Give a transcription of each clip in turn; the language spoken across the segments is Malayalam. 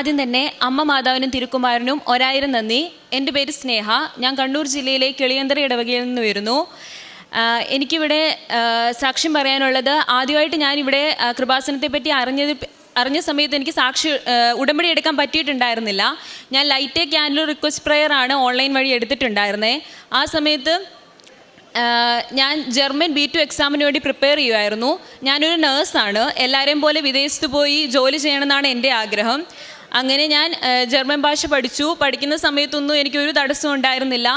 ആദ്യം തന്നെ അമ്മ മാതാവിനും തിരുക്കുമാരനും ഒരായിരം നന്ദി. എന്റെ പേര് സ്നേഹ. ഞാൻ കണ്ണൂർ ജില്ലയിലെ കിളിയന്തര ഇടവകയിൽ നിന്ന് വരുന്നു. എനിക്കിവിടെ സാക്ഷ്യം പറയാനുള്ളത് ആദ്യമായിട്ട് ഞാനിവിടെ ഇവിടെ കൃപാസനത്തെ പറ്റി അറിഞ്ഞത് അറിഞ്ഞ സമയത്ത് എനിക്ക് സാക്ഷി ഉടമ്പടി എടുക്കാൻ പറ്റിയിട്ടുണ്ടായിരുന്നില്ല. ഞാൻ ലൈറ്റ് ക്യാൻഡിൽ റിക്വസ്റ്റ് പ്രെയർ ആണ് ഓൺലൈൻ വഴി എടുത്തിട്ടുണ്ടായിരുന്നത് ആ സമയത്ത് ഞാൻ ജർമ്മൻ ബി ടു എക്സാമിന് വേണ്ടി പ്രിപ്പയർ ചെയ്യുമായിരുന്നു ഞാനൊരു നേഴ്സാണ്. എല്ലാവരെയും പോലെ വിദേശത്ത് പോയി ജോലി ചെയ്യണമെന്നാണ് എന്റെ ആഗ്രഹം. അങ്ങനെ ഞാൻ ജർമ്മൻ ഭാഷ പഠിച്ചു. പഠിക്കുന്ന സമയത്തൊന്നും എനിക്കൊരു തടസ്സം ഉണ്ടായിരുന്നില്ല.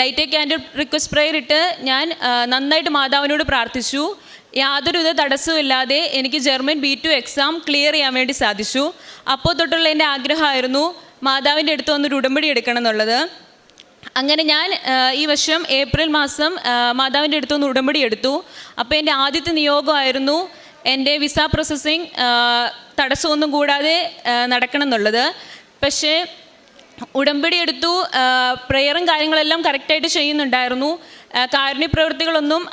ലൈറ്റ് ക്യാൻഡിൽ റിക്വസ്റ്റ് പ്രയർ ഇട്ട് ഞാൻ നന്നായിട്ട് മാതാവിനോട് പ്രാർത്ഥിച്ചു. യാതൊരുവിധ തടസ്സവും ഇല്ലാതെ എനിക്ക് German B two exam clear ചെയ്യാൻ വേണ്ടി സാധിച്ചു. അപ്പോൾ തൊട്ടുള്ള എന്റെ ആഗ്രഹമായിരുന്നു മാതാവിന്റെ അടുത്ത് വന്നൊരു ഉടമ്പടി എടുക്കണം എന്നുള്ളത്. അങ്ങനെ ഞാൻ ഈ വർഷം ഏപ്രിൽ മാസം മാതാവിന്റെ അടുത്ത് വന്ന് ഉടമ്പടി എടുത്തു. അപ്പോൾ എന്റെ ആദ്യത്തെ നിയോഗമായിരുന്നു എന്റെ വിസ പ്രോസസ്സിങ് തടസ്സമൊന്നും കൂടാതെ നടക്കണം എന്നുള്ളത്. പക്ഷേ ഉടമ്പടി എടുത്തു പ്രെയറും കാര്യങ്ങളെല്ലാം കറക്റ്റായിട്ട് ചെയ്യുന്നുണ്ടായിരുന്നു. ആ, കാരുണ്യ പ്രവൃത്തികളൊന്നും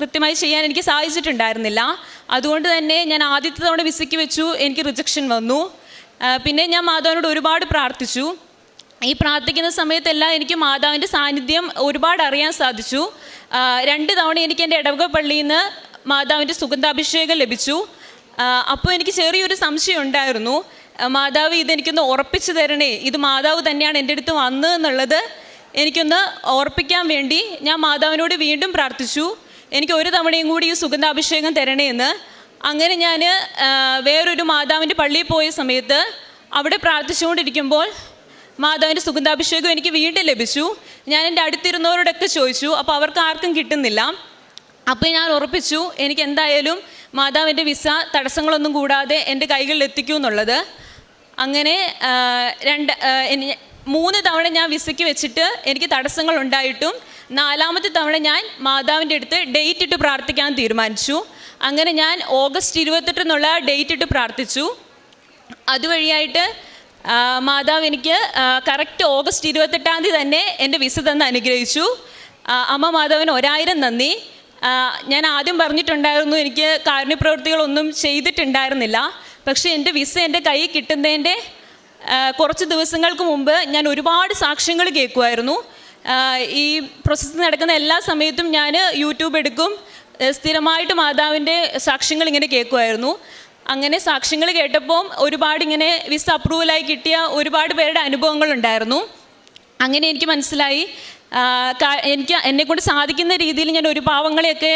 കൃത്യമായി ചെയ്യാൻ എനിക്ക് സാധിച്ചിട്ടുണ്ടായിരുന്നില്ല. അതുകൊണ്ട് തന്നെ ഞാൻ ആദ്യത്തെ തവണ വിസയ്ക്ക് വെച്ചു എനിക്ക് റിജക്ഷൻ വന്നു. പിന്നെ ഞാൻ മാതാവിനോട് ഒരുപാട് പ്രാർത്ഥിച്ചു. ഈ പ്രാർത്ഥിക്കുന്ന സമയത്തെല്ലാം എനിക്ക് മാതാവിന്റെ സാന്നിധ്യം ഒരുപാട് അറിയാൻ സാധിച്ചു. രണ്ട് തവണ എനിക്ക് എന്റെ ഇടവക പള്ളിയിൽ നിന്ന് മാതാവിന്റെ സുഗന്ധാഭിഷേകം ലഭിച്ചു. അപ്പോൾ എനിക്ക് ചെറിയൊരു സംശയം ഉണ്ടായിരുന്നു. മാതാവ് ഇതെനിക്കൊന്ന് ഉറപ്പിച്ചു തരണേ. ഇത് മാതാവ് തന്നെയാണ് എന്റെ അടുത്ത് വന്നത് എന്നുള്ളത് എനിക്കൊന്ന് ഓർപ്പിക്കാൻ വേണ്ടി ഞാൻ മാതാവിനോട് വീണ്ടും പ്രാർത്ഥിച്ചു. എനിക്ക് ഒരു തവണയും കൂടി ഈ സുഗന്ധാഭിഷേകം തരണേ എന്ന്. അങ്ങനെ ഞാൻ വേറൊരു മാതാവിന്റെ പള്ളിയിൽ പോയ സമയത്ത് അവിടെ പ്രാർത്ഥിച്ചുകൊണ്ടിരിക്കുമ്പോൾ മാതാവിന്റെ സുഗന്ധാഭിഷേകം എനിക്ക് വീണ്ടും ലഭിച്ചു. ഞാൻ എന്റെ അടുത്തിരുന്നവരോടൊക്കെ ചോദിച്ചു അപ്പോൾ അവർക്ക് ആർക്കും കിട്ടുന്നില്ല? അപ്പോൾ ഞാൻ ഉറപ്പിച്ചു എനിക്ക് എന്തായാലും മാതാവിന്റെ വിസ തടസ്സങ്ങളൊന്നും കൂടാതെ എന്റെ കൈകളിൽ എത്തിക്കൂ എന്നുള്ളത്. അങ്ങനെ രണ്ട് മൂന്ന് തവണ ഞാൻ വിസയ്ക്ക് വെച്ചിട്ട് എനിക്ക് തടസ്സങ്ങൾ ഉണ്ടായിട്ടും നാലാമത്തെ തവണ ഞാൻ മാതാവിന്റെ അടുത്ത് ഡേറ്റ് ഇട്ട് പ്രാർത്ഥിക്കാൻ തീരുമാനിച്ചു. അങ്ങനെ ഞാൻ ഓഗസ്റ്റ് ഇരുപത്തെട്ടിനുള്ള ഡേറ്റ് ഇട്ട് പ്രാർത്ഥിച്ചു. അതുവഴിയായിട്ട് മാതാവ് എനിക്ക് കറക്റ്റ് ഓഗസ്റ്റ് ഇരുപത്തെട്ടാം തീയതി തന്നെ എന്റെ വിസ തന്ന് അനുഗ്രഹിച്ചു. അമ്മ മാതാവിന് ഒരായിരം നന്ദി. ഞാൻ ആദ്യം പറഞ്ഞിട്ടുണ്ടായിരുന്നു എനിക്ക് കാരുണ്യപ്രവൃത്തികളൊന്നും ചെയ്തിട്ടുണ്ടായിരുന്നില്ല. പക്ഷേ എന്റെ വിസ എന്റെ കയ്യിൽ കിട്ടുന്നതിന്റെ കുറച്ച് ദിവസങ്ങൾക്ക് മുമ്പ് ഞാൻ ഒരുപാട് സാക്ഷ്യങ്ങൾ കേൾക്കുമായിരുന്നു. ഈ പ്രോസസ്സ് നടക്കുന്ന എല്ലാ സമയത്തും ഞാൻ യൂട്യൂബ് എടുക്കും സ്ഥിരമായിട്ട് മാതാവിന്റെ സാക്ഷ്യങ്ങൾ ഇങ്ങനെ കേൾക്കുമായിരുന്നു. അങ്ങനെ സാക്ഷ്യങ്ങൾ കേട്ടപ്പോൾ ഒരുപാട് ഇങ്ങനെ വിസ അപ്രൂവലായി കിട്ടിയ ഒരുപാട് പേരുടെ അനുഭവങ്ങളുണ്ടായിരുന്നു അങ്ങനെ എനിക്ക് മനസ്സിലായി കാ- എനിക്ക് എന്നെക്കൊണ്ട് സാധിക്കുന്ന രീതിയിൽ ഞാൻ ഒരു പാവങ്ങളെയൊക്കെ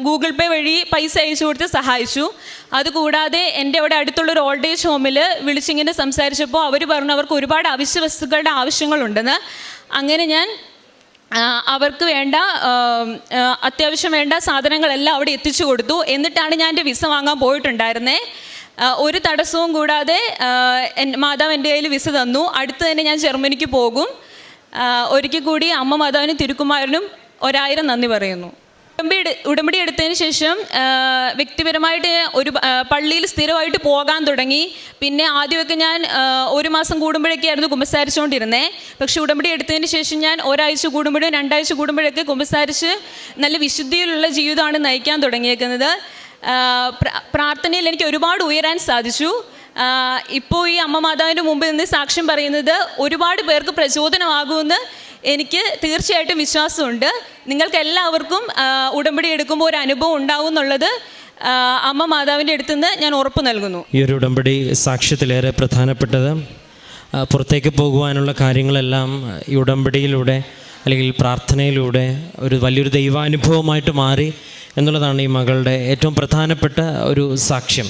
ഗൂഗിൾ പേ വഴി പൈസ അയച്ചു കൊടുത്ത് സഹായിച്ചു. അതുകൂടാതെ എന്റെ അവിടെ അടുത്തുള്ള ഒരു ഓൾഡ് ഏജ് ഹോമിൽ വിളിച്ചിങ്ങനെ സംസാരിച്ചപ്പോൾ അവർ പറഞ്ഞു അവർക്ക് ഒരുപാട് അവശ്യ വസ്തുക്കളുടെ ആവശ്യങ്ങളുണ്ടെന്ന്. അങ്ങനെ ഞാൻ അവർക്ക് വേണ്ട അത്യാവശ്യം വേണ്ട സാധനങ്ങളെല്ലാം അവിടെ എത്തിച്ചു കൊടുത്തു. എന്നിട്ടാണ് ഞാൻ എന്റെ വിസ വാങ്ങാൻ പോയിട്ടുണ്ടായിരുന്നേ. ആ, ഒരു തടസ്സവും കൂടാതെ മാതാവ് എന്റെ കയ്യിൽ വിസ തന്നു. അടുത്ത് തന്നെ ഞാൻ ജർമ്മനിക്ക് പോകും. ഒരിക്കൽ കൂടി അമ്മ മാതാവിനും തിരുക്കുമാരനും ഒരായിരം നന്ദി പറയുന്നു. ഉടമ്പടി ഉടമ്പടി എടുത്തതിന് ശേഷം വ്യക്തിപരമായിട്ട് ഒരു പള്ളിയിൽ സ്ഥിരമായിട്ട് പോകാൻ തുടങ്ങി. പിന്നെ ആദ്യമൊക്കെ ഞാൻ ഒരു മാസം കൂടുമ്പോഴൊക്കെയായിരുന്നു കുമ്പസാരിച്ചുകൊണ്ടിരുന്നത് പക്ഷെ ഉടമ്പടി എടുത്തതിന് ശേഷം ഞാൻ ഒരാഴ്ച കൂടുമ്പോഴും രണ്ടാഴ്ച കൂടുമ്പോഴൊക്കെ കുമ്പസാരിച്ച് നല്ല വിശുദ്ധിയിലുള്ള ജീവിതമാണ് നയിക്കാൻ തുടങ്ങിയേക്കുന്നത്. പ്രാർത്ഥനയിൽ എനിക്ക് ഒരുപാട് ഉയരാൻ സാധിച്ചു. ഇപ്പോൾ ഈ അമ്മ മാതാവിന്റെ മുമ്പിൽ നിന്ന് സാക്ഷ്യം പറയുന്നത് ഒരുപാട് പേർക്ക് പ്രചോദനമാകുമെന്ന് എനിക്ക് തീർച്ചയായിട്ടും വിശ്വാസമുണ്ട്. നിങ്ങൾക്ക് എല്ലാവർക്കും ഉടമ്പടി എടുക്കുമ്പോൾ ഒരു അനുഭവം ഉണ്ടാവും എന്നുള്ളത് അമ്മ മാതാവിന്റെ അടുത്ത് നിന്ന് ഞാൻ ഉറപ്പ് നൽകുന്നു. ഈ ഒരു ഉടമ്പടി സാക്ഷ്യത്തിലേറെ പ്രധാനപ്പെട്ടത് പുറത്തേക്ക് പോകുവാനുള്ള കാര്യങ്ങളെല്ലാം ഈ ഉടമ്പടിയിലൂടെ അല്ലെങ്കിൽ പ്രാർത്ഥനയിലൂടെ ഒരു വലിയൊരു ദൈവാനുഭവമായിട്ട് മാറി എന്നുള്ളതാണ് ഈ മകളുടെ ഏറ്റവും പ്രധാനപ്പെട്ട ഒരു സാക്ഷ്യം.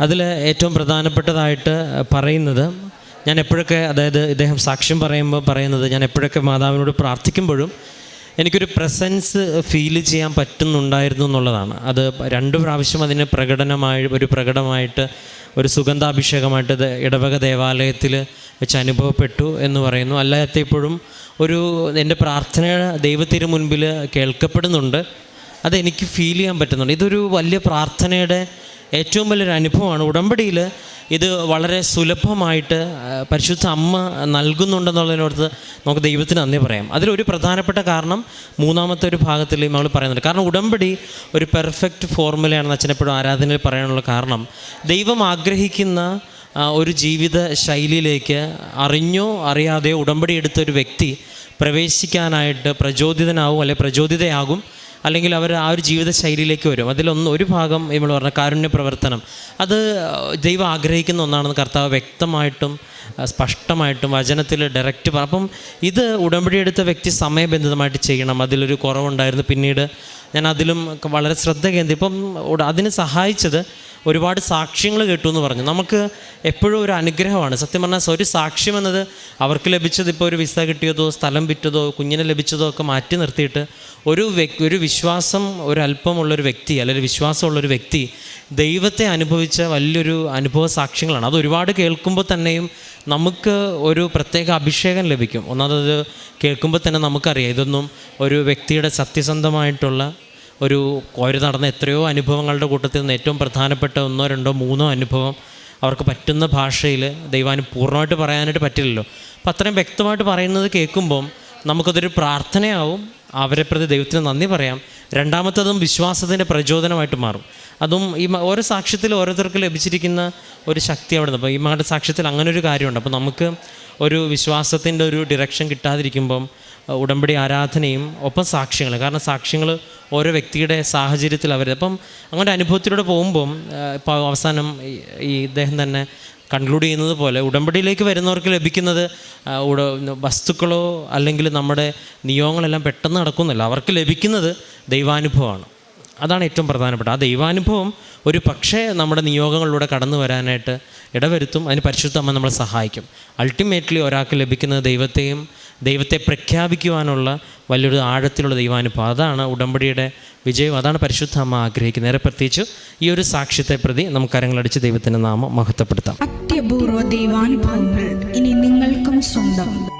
അതിൽ ഏറ്റവും പ്രധാനപ്പെട്ടതായിട്ട് പറയുന്നത് ഞാൻ എപ്പോഴൊക്കെ അതായത് ഇദ്ദേഹം സാക്ഷ്യം പറയുമ്പോൾ പറയുന്നത് ഞാൻ എപ്പോഴൊക്കെ മാതാവിനോട് പ്രാർത്ഥിക്കുമ്പോഴും എനിക്കൊരു പ്രസൻസ് ഫീൽ ചെയ്യാൻ പറ്റുന്നുണ്ടായിരുന്നു എന്നുള്ളതാണ്. അത് രണ്ട് പ്രാവശ്യം അതിന് പ്രകടനമായി ഒരു പ്രകടമായിട്ട് ഒരു സുഗന്ധാഭിഷേകമായിട്ട് ഇടവക ദേവാലയത്തിൽ വെച്ച് അനുഭവപ്പെട്ടു എന്ന് പറയുന്നു. അല്ലാത്ത ഇപ്പോഴും ഒരു എന്റെ പ്രാർത്ഥന ദൈവത്തിന് മുൻപിൽ കേൾക്കപ്പെടുന്നുണ്ട്. അതെനിക്ക് ഫീൽ ചെയ്യാൻ പറ്റുന്നുണ്ട്. ഇതൊരു വലിയ പ്രാർത്ഥനയുടെ ഏറ്റവും വലിയൊരു അനുഭവമാണ്. ഉടമ്പടിയിൽ ഇത് വളരെ സുലഭമായിട്ട് പരിശുദ്ധ അമ്മ നൽകുന്നുണ്ടെന്നുള്ളതിനോടത്ത് നമുക്ക് ദൈവത്തിന് നന്ദി പറയാം. അതിലൊരു പ്രധാനപ്പെട്ട കാരണം മൂന്നാമത്തെ ഒരു ഭാഗത്തിൽ നമ്മൾ പറയുന്നുണ്ട്. കാരണം ഉടമ്പടി ഒരു പെർഫെക്റ്റ് ഫോർമുലയാണെന്ന് അച്ഛനെപ്പോഴും ആരാധനയിൽ പറയാനുള്ള കാരണം ദൈവം ആഗ്രഹിക്കുന്ന ഒരു ജീവിത ശൈലിയിലേക്ക് അറിഞ്ഞോ അറിയാതെയോ ഉടമ്പടി എടുത്ത ഒരു വ്യക്തി പ്രവേശിക്കാനായിട്ട് പ്രചോദിതനാവും അല്ലെ പ്രചോദിതയാകും. അല്ലെങ്കിൽ അവർ ആ ഒരു ജീവിത ശൈലിയിലേക്ക് വരും. അതിലൊന്ന് ഒരു ഭാഗം നമ്മൾ പറഞ്ഞ കാരുണ്യ പ്രവർത്തനം. അത് ദൈവം ആഗ്രഹിക്കുന്ന ഒന്നാണെന്ന് കർത്താവ് വ്യക്തമായിട്ടും സ്പഷ്ടമായിട്ടും വചനത്തിൽ ഡയറക്റ്റ് അപ്പം ഇത് ഉടമ്പടി എടുത്ത വ്യക്തി സമയബന്ധിതമായിട്ട് ചെയ്യണം. അതിലൊരു കുറവുണ്ടായിരുന്നു. പിന്നീട് ഞാൻ അതിലും വളരെ ശ്രദ്ധ കേന്ദ്രീ ഇപ്പം അതിന് സഹായിച്ചത് ഒരുപാട് സാക്ഷ്യങ്ങൾ കേട്ടു എന്ന് പറഞ്ഞു. നമുക്ക് എപ്പോഴും ഒരു അനുഗ്രഹമാണ്. സത്യം പറഞ്ഞാൽ ഒരു സാക്ഷ്യം എന്നത് അവർക്ക് ലഭിച്ചത് ഇപ്പോൾ ഒരു വിസ കിട്ടിയതോ സ്ഥലം വിറ്റതോ കുഞ്ഞിനെ ലഭിച്ചതോ ഒക്കെ മാറ്റി നിർത്തിയിട്ട് ഒരു വ്യക്തി ഒരു വിശ്വാസം ഒരു അല്പമുള്ളൊരു വ്യക്തി അല്ലെങ്കിൽ വിശ്വാസമുള്ളൊരു വ്യക്തി ദൈവത്തെ അനുഭവിച്ച വലിയൊരു അനുഭവ സാക്ഷ്യങ്ങളാണ്. അത് ഒരുപാട് കേൾക്കുമ്പോൾ തന്നെയും നമുക്ക് ഒരു പ്രത്യേക അഭിഷേകം ലഭിക്കും. ഒന്നാമത് കേൾക്കുമ്പോൾ തന്നെ നമുക്കറിയാം. ഇതൊന്നും ഒരു വ്യക്തിയുടെ സത്യസന്ധമായിട്ടുള്ള ഒരു അവർ നടന്ന എത്രയോ അനുഭവങ്ങളുടെ കൂട്ടത്തിൽ നിന്ന് ഏറ്റവും പ്രധാനപ്പെട്ട ഒന്നോ രണ്ടോ മൂന്നോ അനുഭവം അവർക്ക് പറ്റുന്ന ഭാഷയിൽ ദൈവാനു പൂർണമായിട്ട് പറയാനായിട്ട് പറ്റില്ലല്ലോ. അപ്പം അത്രയും വ്യക്തമായിട്ട് പറയുന്നത് കേൾക്കുമ്പം നമുക്കതൊരു പ്രാർത്ഥനയാവും. അവരെ പ്രതി ദൈവത്തിന് നന്ദി പറയാം. രണ്ടാമത്തതും വിശ്വാസത്തിന്റെ പ്രചോദനമായിട്ട് മാറും. അതും ഈ ഓരോ സാക്ഷ്യത്തിൽ ഓരോരുത്തർക്ക് ലഭിച്ചിരിക്കുന്ന ഒരു ശക്തി അവിടെ നിന്ന് അപ്പോൾ ഈ മകളുടെ സാക്ഷ്യത്തിൽ അങ്ങനെ ഒരു കാര്യമുണ്ട്. അപ്പോൾ നമുക്ക് ഒരു വിശ്വാസത്തിന്റെ ഒരു ഡിറക്ഷൻ കിട്ടാതിരിക്കുമ്പം ഉടമ്പടി ആരാധനയും ഒപ്പം സാക്ഷ്യങ്ങൾ. കാരണം സാക്ഷ്യങ്ങൾ ഓരോ വ്യക്തിയുടെ സാഹചര്യത്തിൽ അവർ അപ്പം അങ്ങനെ അനുഭവത്തിലൂടെ പോകുമ്പം ഇപ്പോൾ അവസാനം ഈ- ഇദ്ദേഹം തന്നെ കൺക്ലൂഡ് ചെയ്യുന്നത് പോലെ ഉടമ്പടിയിലേക്ക് വരുന്നവർക്ക് ലഭിക്കുന്നത് വസ്തുക്കളോ അല്ലെങ്കിൽ നമ്മുടെ നിയമങ്ങളെല്ലാം പെട്ടെന്ന് നടക്കുന്നില്ല. അവർക്ക് ലഭിക്കുന്നത് ദൈവാനുഭവമാണ്. അതാണ് ഏറ്റവും പ്രധാനപ്പെട്ട. ആ ദൈവാനുഭവം ഒരു പക്ഷേ നമ്മുടെ നിയോഗങ്ങളിലൂടെ കടന്നു വരാനായിട്ട് ഇടവരുത്തും. അതിന് പരിശുദ്ധ അമ്മ നമ്മളെ സഹായിക്കും. അൾട്ടിമേറ്റ്ലി ഒരാൾക്ക് ലഭിക്കുന്നത് ദൈവത്തെയും ദൈവത്തെ പ്രഖ്യാപിക്കുവാനുള്ള വലിയൊരു ആഴത്തിലുള്ള ദൈവാനുഭവം. അതാണ് ഉടമ്പടിയുടെ വിജയം. അതാണ് പരിശുദ്ധ അമ്മ ആഗ്രഹിക്കുന്നത്. നേരെ പ്രത്യേകിച്ച് ഈ ഒരു സാക്ഷ്യത്തെ പ്രതി നമുക്ക് കരങ്ങളടിച്ച് ദൈവത്തിന്റെ നാമം മഹത്വപ്പെടുത്താം. അത്യപൂർവ ദൈവാനുഭവങ്ങൾ ഇനി നിങ്ങൾക്കും സ്വന്തം.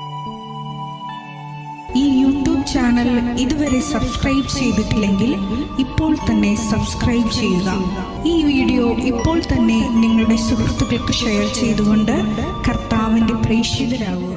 ഈ യൂട്യൂബ് ചാനൽ ഇതുവരെ സബ്സ്ക്രൈബ് ചെയ്തിട്ടില്ലെങ്കിൽ ഇപ്പോൾ തന്നെ സബ്സ്ക്രൈബ് ചെയ്യുക. ഈ വീഡിയോ ഇപ്പോൾ തന്നെ നിങ്ങളുടെ സുഹൃത്തുക്കൾക്ക് ഷെയർ ചെയ്തുകൊണ്ട് കർത്താവിന്റെ പ്രേക്ഷിതരാകുക.